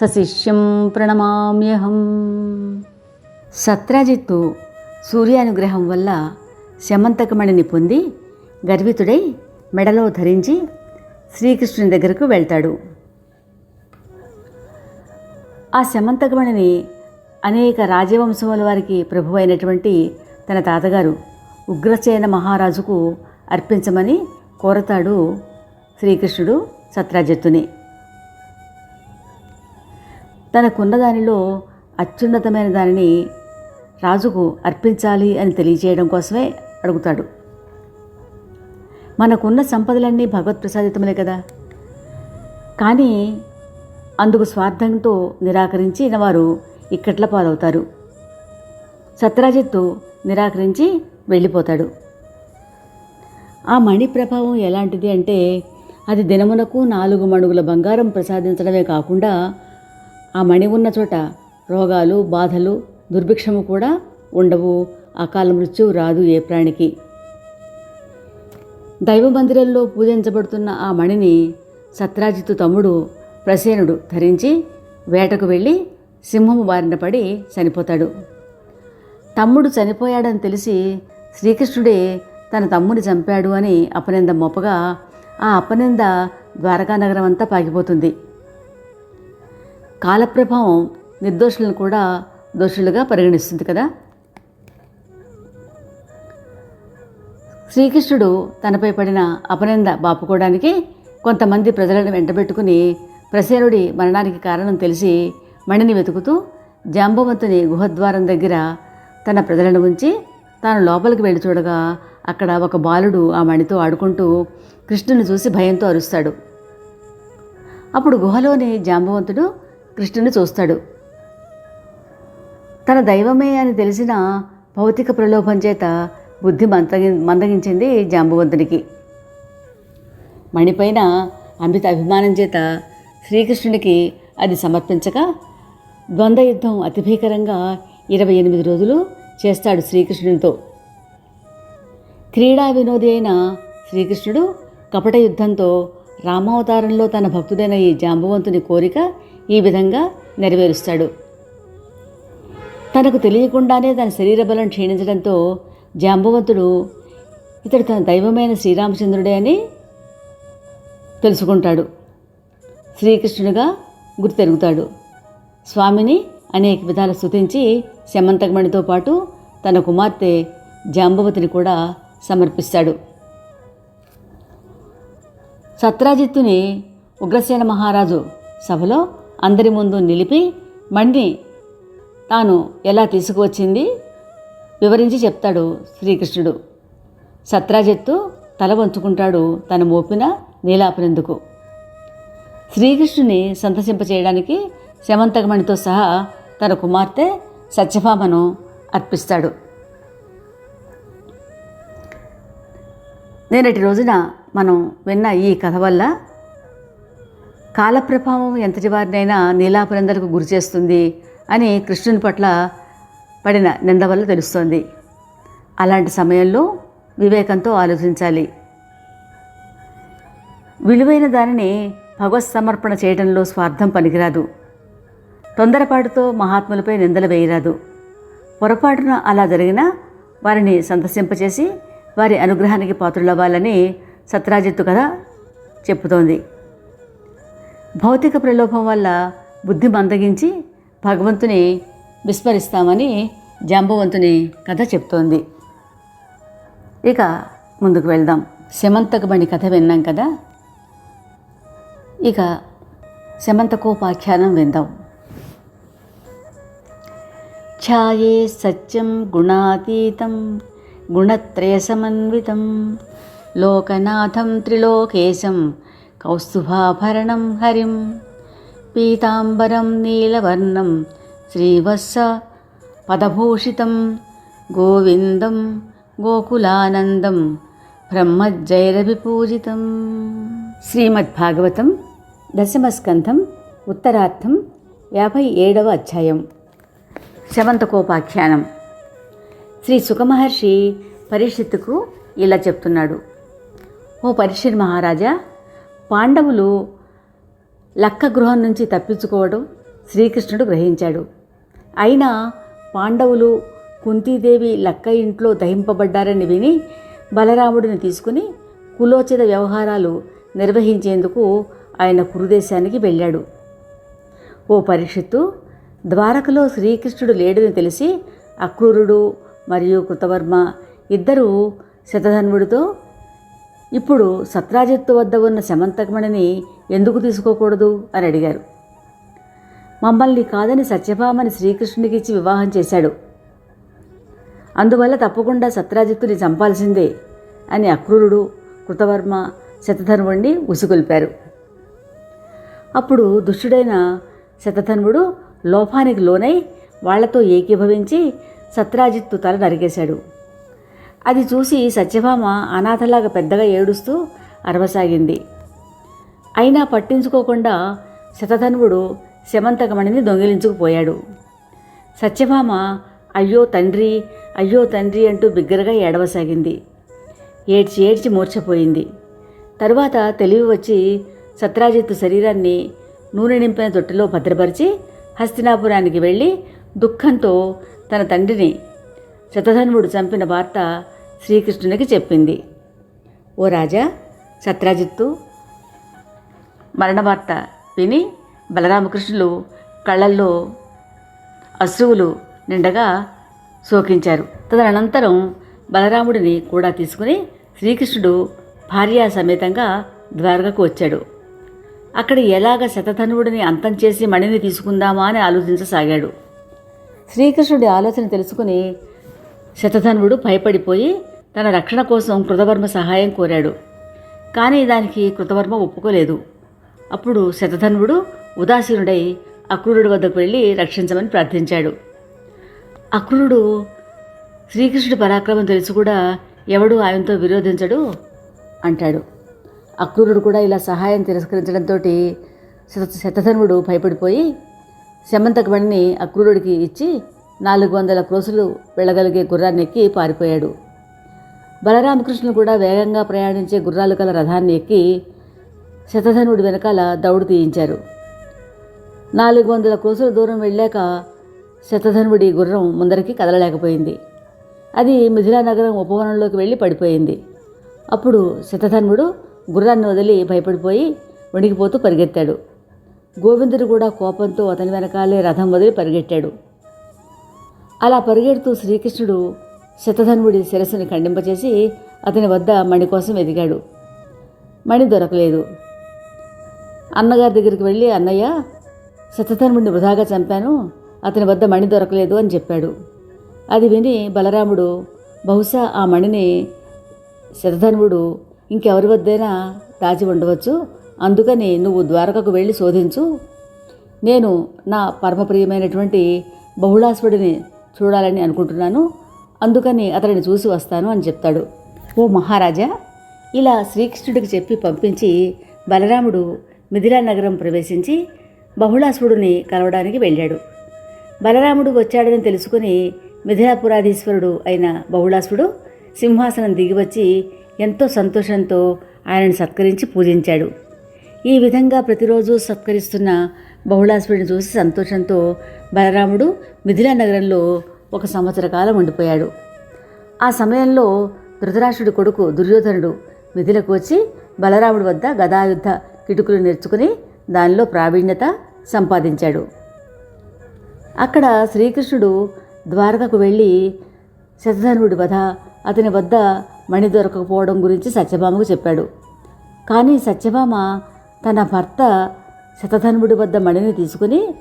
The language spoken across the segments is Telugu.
సశిష్యం ప్రణమామ్యహం. సత్రాజిత్తు సూర్యానుగ్రహం వల్ల శమంతకమణిని పొంది గర్వితుడై మెడలో ధరించి శ్రీకృష్ణుని దగ్గరకు వెళ్తాడు. ఆ శమంతకమణిని అనేక రాజవంశముల వారికి ప్రభువైనటువంటి తన తాతగారు ఉగ్రసేన మహారాజుకు అర్పించమని కోరతాడు శ్రీకృష్ణుడు సత్రాజిత్తుని. తనకున్న దానిలో అత్యున్నతమైన దానిని రాజుకు అర్పించాలి అని తెలియజేయడం కోసమే అడుగుతాడు. మనకున్న సంపదలన్నీ భగవత్ప్రసాదితములే కదా. కానీ అందుకు స్వార్థంతో నిరాకరించిన వారు ఇక్కట్ల పాలవుతారు. సత్యరాజిత్తు నిరాకరించి వెళ్ళిపోతాడు. ఆ మణి ప్రభావం ఎలాంటిది అంటే అది దినమునకు నాలుగు మణుగుల బంగారం ప్రసాదించడమే కాకుండా ఆ మణి ఉన్న చోట రోగాలు బాధలు దుర్భిక్షము కూడా ఉండవు. అకాల మృత్యువు రాదు ఏ ప్రాణికి. దైవ మందిరంలో పూజించబడుతున్న ఆ మణిని సత్రాజిత్తు తమ్ముడు ప్రసేనుడు ధరించి వేటకు వెళ్ళి సింహము బారిన పడి చనిపోతాడు. తమ్ముడు చనిపోయాడని తెలిసి శ్రీకృష్ణుడే తన తమ్ముని చంపాడు అని అపనింద మోపగా ఆ అపనింద ద్వారకా నగరం అంతా పాకిపోతుంది. కాలప్రభావం నిర్దోషులను కూడా దోషులుగా పరిగణిస్తుంది కదా? శ్రీకృష్ణుడు తనపై పడిన అపనింద బాపుకోవడానికి కొంతమంది ప్రజలను వెంటబెట్టుకుని ప్రసేనుడి మరణానికి కారణం తెలిసి మణిని వెతుకుతూ జాంబవంతుని గుహద్వారం దగ్గర తన ప్రజలను ఉంచి తాను లోపలికి వెళ్ళి చూడగా అక్కడ ఒక బాలుడు ఆ మణితో ఆడుకుంటూ కృష్ణుని చూసి భయంతో అరుస్తాడు. అప్పుడు గుహలోని జాంబవంతుడు కృష్ణుని చూస్తాడు. తన దైవమే అని తెలిసిన భౌతిక ప్రలోభం చేత బుద్ధి మందగి మందగించింది జాంబవంతునికి. మణిపైన అమిత అభిమానం చేత శ్రీకృష్ణునికి అది సమర్పించగా ద్వంద్వ యుద్ధం అతి భీకరంగా ఇరవై ఎనిమిది రోజులు చేస్తాడు శ్రీకృష్ణునితో. క్రీడా వినోది అయిన శ్రీకృష్ణుడు కపట యుద్ధంతో రామావతారంలో తన భక్తుడైన ఈ జాంబవంతుని కోరిక ఈ విధంగా నెరవేరుస్తాడు. తనకు తెలియకుండానే తన శరీర బలం క్షీణించడంతో జాంబవంతుడు ఇతడు తన దైవమైన శ్రీరామచంద్రుడే అని తెలుసుకుంటాడు. శ్రీకృష్ణుడిగా గుర్తెరుగుతాడు. స్వామిని అనేక విధాలు స్తుతించి శమంతకమణితో పాటు తన కుమార్తె జాంబవతిని కూడా సమర్పిస్తాడు. సత్రాజిత్తుని ఉగ్రసేన మహారాజు సభలో అందరి ముందు నిలిపి మణిని తాను ఎలా తీసుకువచ్చింది వివరించి చెప్తాడు శ్రీకృష్ణుడు. సత్రాజిత్తు తల వంచుకుంటాడు తన మోపిన నీలాపనందుకు. శ్రీకృష్ణుని సంతసింపచేయడానికి శమంతకమణితో సహా తన కుమార్తె సత్యభామను అర్పిస్తాడు. నేనటి రోజున మనం విన్న ఈ కథ వల్ల కాలప్రభావం ఎంతటి వారినైనా నీలాపరందలకు గురి చేస్తుంది అని కృష్ణుని పట్ల పడిన నింద వల్ల తెలుస్తోంది. అలాంటి సమయంలో వివేకంతో ఆలోచించాలి. విలువైన దానిని భగవత్ సమర్పణ చేయడంలో స్వార్థం పనికిరాదు. తొందరపాటుతో మహాత్ములపై నిందలు వేయరాదు. పొరపాటున అలా జరిగినా వారిని సంతసింపచేసి వారి అనుగ్రహానికి పాత్రులవ్వాలని సత్రాజిత్తు కథ చెప్పుతోంది భౌతిక ప్రలోభం వల్ల బుద్ధి మందగించి భగవంతుని విస్మరిస్తామని జాంబవంతుని కథ చెప్తోంది. ఇక ముందుకు వెళ్దాం. శమంతకమణి కథ విన్నాం కదా? ఇక శమంతకోపాఖ్యానం విందాం. ఛాయే సత్యం గుణాతీతం గుణత్రయసమన్వితం లోకనాథం త్రిలోకేశం కౌస్తుభాభరణం హరిం పీతాంబరం నీలవర్ణం శ్రీవత్స పదభూషితం గోవిందం గోకులానందం బ్రహ్మజైరవిపూజితం శ్రీమద్భాగవతం దశమస్కంధం ఉత్తరార్థం యాభై ఏడవ అధ్యాయం. శవంతకోపాఖ్యానం. శ్రీ సుఖమహర్షి పరీక్షిత్తుకు ఇలా చెప్తున్నాడు. ఓ పరీక్షిత్ మహారాజా పాండవులు లక్క గృహం నుంచి తప్పించుకోవడం శ్రీకృష్ణుడు గ్రహించాడు. అయినా పాండవులు కుంతీదేవి లక్క ఇంట్లో దహింపబడ్డారని విని బలరాముడిని తీసుకుని కులోచిత వ్యవహారాలు నిర్వహించేందుకు ఆయన కురుదేశానికి వెళ్ళాడు. ఓ పరీక్షిత్తు ద్వారకలో శ్రీకృష్ణుడు లేడని తెలిసి అక్రూరుడు మరియు కృతవర్మ ఇద్దరూ శతధన్వుడితో ఇప్పుడు సత్రాజిత్తు వద్ద ఉన్న శమంతకమణిని ఎందుకు తీసుకోకూడదు అని అడిగారు. మమ్మల్ని కాదని సత్యభామని శ్రీకృష్ణునికి ఇచ్చి వివాహం చేశాడు. అందువల్ల తప్పకుండా సత్రాజిత్తుని చంపాల్సిందే అని అక్రూరుడు కృతవర్మ శతధన్వుడిని ఉసుగొల్పారు. అప్పుడు దుష్టుడైన శతధన్వుడు లోపానికి లోనై వాళ్ళతో ఏకీభవించి సత్రాజిత్తు తల నరికేశాడు. అది చూసి సత్యభామ అనాథలాగా పెద్దగా ఏడుస్తూ అరవసాగింది. అయినా పట్టించుకోకుండా శతధన్వుడు శమంతకమణిని దొంగిలించుకుపోయాడు. సత్యభామ అయ్యో తండ్రి అయ్యో తండ్రి అంటూ బిగ్గరగా ఏడవసాగింది. ఏడ్చి ఏడ్చి మూర్ఛపోయింది. తరువాత తెలివి వచ్చి సత్రాజిత్తు శరీరాన్ని నూనె నింపిన తొట్టిలో భద్రపరిచి హస్తినాపురానికి వెళ్ళి దుఃఖంతో తన తండ్రిని శతధన్వుడు చంపిన వార్త శ్రీకృష్ణునికి చెప్పింది. ఓ రాజా సత్రాజిత్తు మరణ వార్త విని బలరామకృష్ణులు కళ్ళల్లో అశ్రువులు నిండగా శోకించారు. తదనంతరం బలరాముడిని కూడా తీసుకుని శ్రీకృష్ణుడు భార్యా సమేతంగా ద్వారకకు వచ్చాడు. అక్కడ ఎలాగ శతధనువుడిని అంతం చేసి మణిని తీసుకుందామా అని ఆలోచించసాగాడు. శ్రీకృష్ణుడి ఆలోచన తెలుసుకుని శతధనువుడు భయపడిపోయి తన రక్షణ కోసం కృతవర్మ సహాయం కోరాడు. కానీ దానికి కృతవర్మ ఒప్పుకోలేదు. అప్పుడు శతధనువుడు ఉదాసీనుడై అక్రూరుడి వద్దకు వెళ్ళి రక్షించమని ప్రార్థించాడు. అక్రూరుడు శ్రీకృష్ణుడి పరాక్రమం తెలిసి కూడా ఎవడు ఆయనతో విరోధించడు? అంటాడు. అక్రూరుడు కూడా ఇలా సహాయం తిరస్కరించడంతో శత శతధనువుడు భయపడిపోయి శమంతకమణిని అక్రూరుడికి ఇచ్చి నాలుగు వందల క్రోసులు వెళ్ళగలిగే గుర్రాన్ని ఎక్కి పారిపోయాడు. బలరామకృష్ణులు కూడా వేగంగా ప్రయాణించే గుర్రాలు గల రథాన్ని ఎక్కి శతధనుడి వెనకాల దౌడు తీయించారు. నాలుగు వందల క్రోసుల దూరం వెళ్ళాక శతధనుడి గుర్రం ముందరికి కదలలేకపోయింది. అది మిథిలా నగరం ఉపవనంలోకి వెళ్ళి పడిపోయింది. అప్పుడు శతధన్వుడు గుర్రాన్ని వదిలి భయపడిపోయి వణికిపోతూ పరిగెత్తాడు. గోవిందుడు కూడా కోపంతో అతని వెనకాలే రథం వదిలి పరిగెట్టాడు. అలా పరిగెడుతూ శ్రీకృష్ణుడు శతధన్వుడి శిరస్సుని ఖండింపచేసి అతని వద్ద మణి కోసం ఎదిగాడు. మణి దొరకలేదు. అన్నగారి దగ్గరికి వెళ్ళి అన్నయ్య శతధన్ముడిని వృధాగా చంపాను అతని వద్ద మణి దొరకలేదు అని చెప్పాడు. అది విని బలరాముడు బహుశా ఆ మణిని శతధన్వుడు ఇంకెవరి వద్దైనా దాచి ఉండవచ్చు అందుకని నువ్వు ద్వారకకు వెళ్ళి శోధించు. నేను నా పరమప్రియమైనటువంటి బహుళాసుడిని చూడాలని అనుకుంటున్నాను. అందుకని అతడిని చూసి వస్తాను అని చెప్తాడు. ఓ మహారాజా ఇలా శ్రీకృష్ణుడికి చెప్పి పంపించి బలరాముడు మిథిలా నగరం ప్రవేశించి బహుళాసురుడిని కలవడానికి వెళ్ళాడు. బలరాముడు వచ్చాడని తెలుసుకుని మిథిలాపురాధీశ్వరుడు అయిన బహుళాసుడు సింహాసనం దిగివచ్చి ఎంతో సంతోషంతో ఆయనను సత్కరించి పూజించాడు. ఈ విధంగా ప్రతిరోజు సత్కరిస్తున్న బహుళాసుడిని చూసి సంతోషంతో బలరాముడు మిథిలా నగరంలో ఒక సంవత్సర కాలం ఉండిపోయాడు. ఆ సమయంలో ధృతరాష్ట్రుడి కొడుకు దుర్యోధనుడు మిథిలకు వచ్చి బలరాముడి వద్ద గదాయుద్ధ కిటుకులు నేర్చుకుని దానిలో ప్రావీణ్యత సంపాదించాడు. అక్కడ శ్రీకృష్ణుడు ద్వారకకు వెళ్ళి శతధనుడి వధ అతని వద్ద మణి దొరకకపోవడం గురించి సత్యభామకు చెప్పాడు. కానీ సత్యభామ తన భర్త శతధనుడి వద్ద మణిని తీసుకుని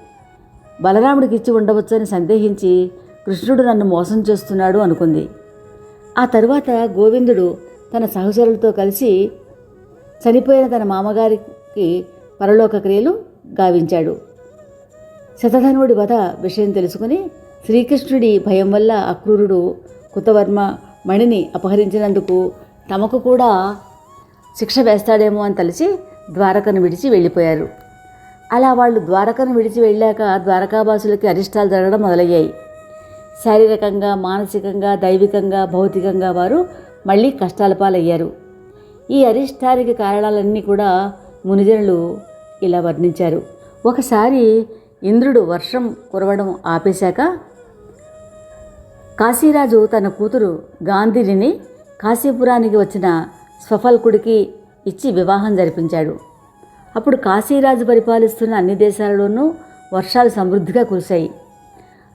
బలరాముడికి ఇచ్చి ఉండవచ్చని సందేహించి కృష్ణుడు నన్ను మోసం చేస్తున్నాడు అనుకుంది. ఆ తరువాత గోవిందుడు తన సహచరులతో కలిసి చనిపోయిన తన మామగారికి పరలోక క్రియలు గావించాడు. శతధనుడి వధ విషయం తెలుసుకుని శ్రీకృష్ణుడి భయం వల్ల అక్రూరుడు కుతవర్మ మణిని అపహరించినందుకు తమకు కూడా శిక్ష వేస్తాడేమో అని తలిచి ద్వారకను విడిచి వెళ్ళిపోయారు. అలా వాళ్ళు ద్వారకను విడిచి వెళ్ళాక ద్వారకావాసులకి అరిష్టాలు జరగడం మొదలయ్యాయి. శారీరకంగా మానసికంగా దైవికంగా భౌతికంగా వారు మళ్ళీ కష్టాల పాలయ్యారు. ఈ అరిష్టానికి కారణాలన్నీ కూడా మునిజనులు ఇలా వర్ణించారు. ఒకసారి ఇంద్రుడు వర్షం కురవడం ఆపేశాక కాశీరాజు తన కూతురు గాంధీని కాశీపురానికి వచ్చిన స్వఫల్కుడికి ఇచ్చి వివాహం జరిపించాడు. అప్పుడు కాశీరాజు పరిపాలిస్తున్న అన్ని దేశాలలోనూ వర్షాలు సమృద్ధిగా కురిశాయి.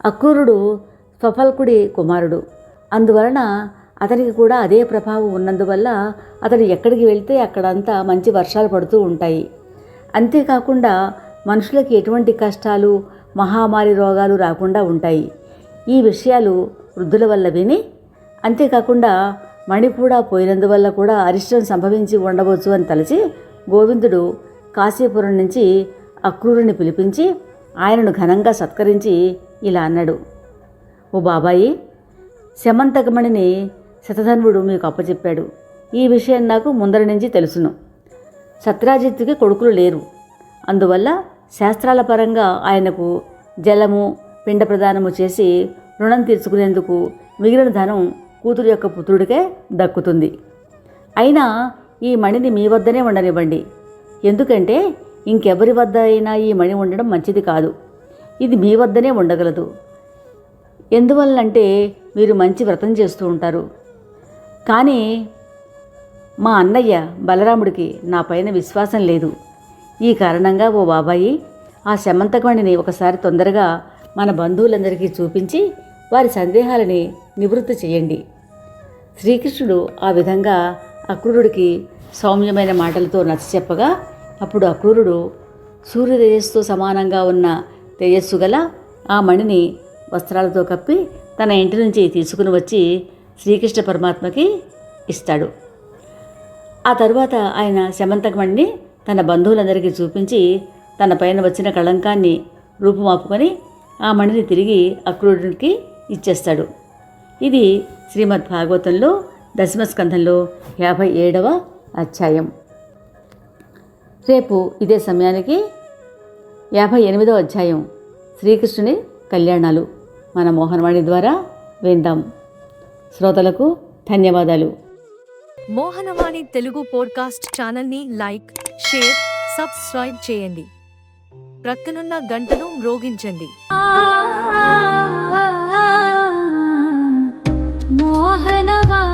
అక్రూరుడు స్వఫల్కుడి కుమారుడు. అందువలన అతనికి కూడా అదే ప్రభావం ఉన్నందువల్ల అతడు ఎక్కడికి వెళ్తే అక్కడంతా మంచి వర్షాలు పడుతూ ఉంటాయి. అంతేకాకుండా మనుషులకి ఎటువంటి కష్టాలు మహామారి రోగాలు రాకుండా ఉంటాయి. ఈ విషయాలు వృద్ధుల వల్ల విని అంతేకాకుండా మణి కూడా పోయినందువల్ల కూడా అరిష్టం సంభవించి ఉండవచ్చు అని తలచి గోవిందుడు కాశీపురం నుంచి అక్రూరుని పిలిపించి ఆయనను ఘనంగా సత్కరించి ఇలా అన్నాడు. ఓ బాబాయి శమంతకమణిని శతధన్వుడు మీకు అప్పచెప్పాడు. ఈ విషయం నాకు ముందర నుంచి తెలుసును. సత్రాజిత్తుకి కొడుకులు లేరు. అందువల్ల శాస్త్రాల పరంగా ఆయనకు జలము పిండ ప్రదానము చేసి రుణం తీర్చుకునేందుకు మిగిలిన ధనం కూతురు యొక్క పుత్రుడికే దక్కుతుంది. అయినా ఈ మణిని మీ వద్దనే ఉండనివ్వండి. ఎందుకంటే ఇంకెవరి వద్ద అయినా ఈ మణి ఉండడం మంచిది కాదు. ఇది మీ వద్దనే ఉండగలదు. ఎందువల్లంటే మీరు మంచి వ్రతం చేస్తూ ఉంటారు. కానీ మా అన్నయ్య బలరాముడికి నా పైన విశ్వాసం లేదు. ఈ కారణంగా ఓ బాబాయి ఆ శమంతకమణిని ఒకసారి తొందరగా మన బంధువులందరికీ చూపించి వారి సందేహాలని నివృత్తి చేయండి. శ్రీకృష్ణుడు ఆ విధంగా అక్రూరుడికి సౌమ్యమైన మాటలతో నచ్చ చెప్పగా అప్పుడు అక్రూరుడు సూర్య తేజస్సుతో సమానంగా ఉన్న తేజస్సు గల ఆ మణిని వస్త్రాలతో కప్పి తన ఇంటి నుంచి తీసుకుని వచ్చి శ్రీకృష్ణ పరమాత్మకి ఇస్తాడు. ఆ తరువాత ఆయన శమంతకమణిని తన బంధువులందరికీ చూపించి తన పైన వచ్చిన కళంకాన్ని రూపుమాపుకొని ఆ మణిని తిరిగి అక్రూరుడికి ఇచ్చేస్తాడు. ఇది శ్రీమద్ భాగవతంలో దశమస్కంధంలో యాభై ఏడవ అధ్యాయం. రేపు ఇదే సమయానికి యాభై ఎనిమిదో అధ్యాయం శ్రీకృష్ణుని కళ్యాణాలు. మన మోహనవాణి ద్వారా విందాం. శ్రోతలకు ధన్యవాదాలు. మోహనవాణి తెలుగు పోడ్కాస్ట్ ఛానల్ని లైక్ షేర్ సబ్స్క్రైబ్ చేయండి. ప్రక్కనున్న గంటను మ్రోగించండి. మోహనవాణి